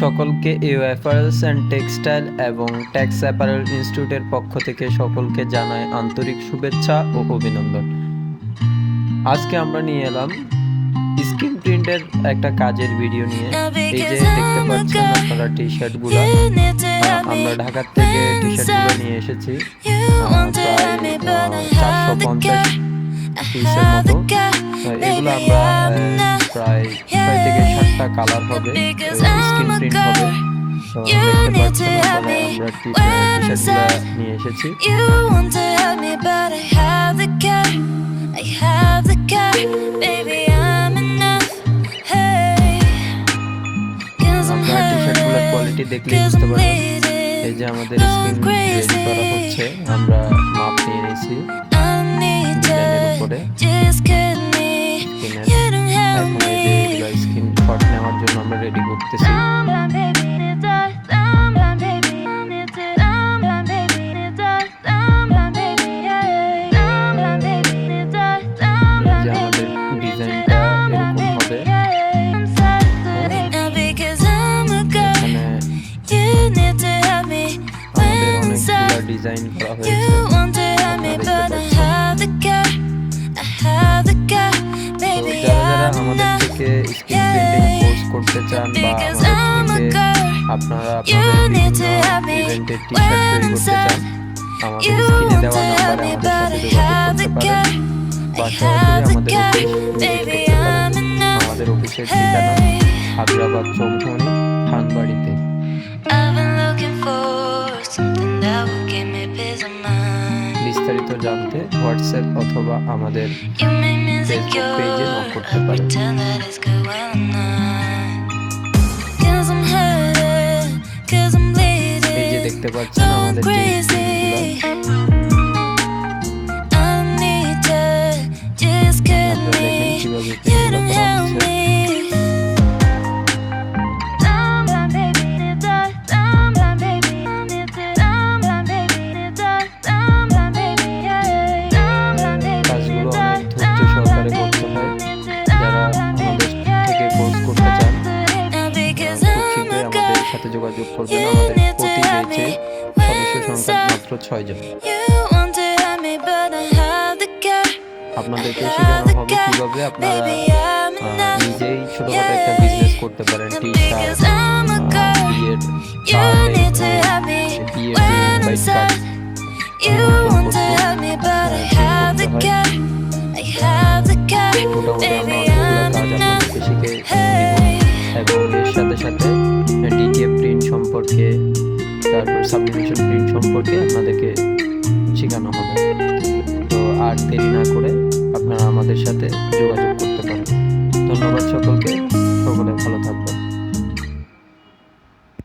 সকলকে you apparels and textile এবং tax apparel ইনস্টিটিউটের পক্ষ থেকে সকলকে জানাই আন্তরিক শুভেচ্ছা ও অভিনন্দন। আজকে আমরা নিয়ে এলাম স্ক্রিন প্রিন্টের একটা কাজের ভিডিও নিয়ে। এই যে দেখতে পাচ্ছেন আপনারা টি শার্টগুলো আমরা ঢাকার থেকে টি শার্টগুলো নিয়ে এসেছি। চারশো পঞ্চাশ পিসের মতো। এগুলো আমরা প্রায় ছয় থেকে সাতটা কালার হবে। স্ক্রিন প্রিন্ট নিয়ে এসেছি You want to help me, but I have the care. I have the care. Baby, I'm enough. Hey, cause I'm আপনারা টি শার্টগুলোর hurting. কোয়ালিটি দেখলে বুঝতে পারবেন এই. যে আমাদের স্ক্রিন করা হচ্ছে আমরা মাপ নিয়ে নিয়েছি উপরে Baby, যারা যারা আমাদের থেকে স্ক্রিন কোর্স করতে চান বা আমাদের থেকে আপনারা আপনাদের need to বিভিন্ন help me ইভেন্টের টি শার্ট তৈরি করতে চান. আমাদের স্ক্রিনে দেওয়া নাম্বারে আমাদের সাথে যোগাযোগ করতে পারেন বা সরাসরি আমাদের. অফিস অফিসের ঠিকানা. Agrabad Chowmuhani খানবাড়িতে I've been looking for something বিস্তারিত জানতে হোয়াটসঅ্যাপ অথবা আমাদের এ knock insecure. করতে পারেন। এই যে. দেখতে পাচ্ছেন আমাদের The care. আপনাদেরকে শেখানো হবে কীভাবে আপনারা. নিজেই ছোটখাটো একটা বিজনেস করতে পারেন টি শার্ট. বিয়ের বিয়ের কার্ড. মোটামুটি আমরা অনেকগুলো কাজ. আপনাদেরকে শিখে. এবং এর সাথে সাথে ডিটিএফ প্রিন্ট সম্পর্কে তারপর সাবলিমেশন প্রিন্ট সম্পর্কে আপনাদেরকে শেখানো হবে। তো আর দেরি না করে আপনারা আমাদের সাথে যোগাযোগ করতে পারেন। ধন্যবাদ সকলকে। সকলে ভালো থাকবেন।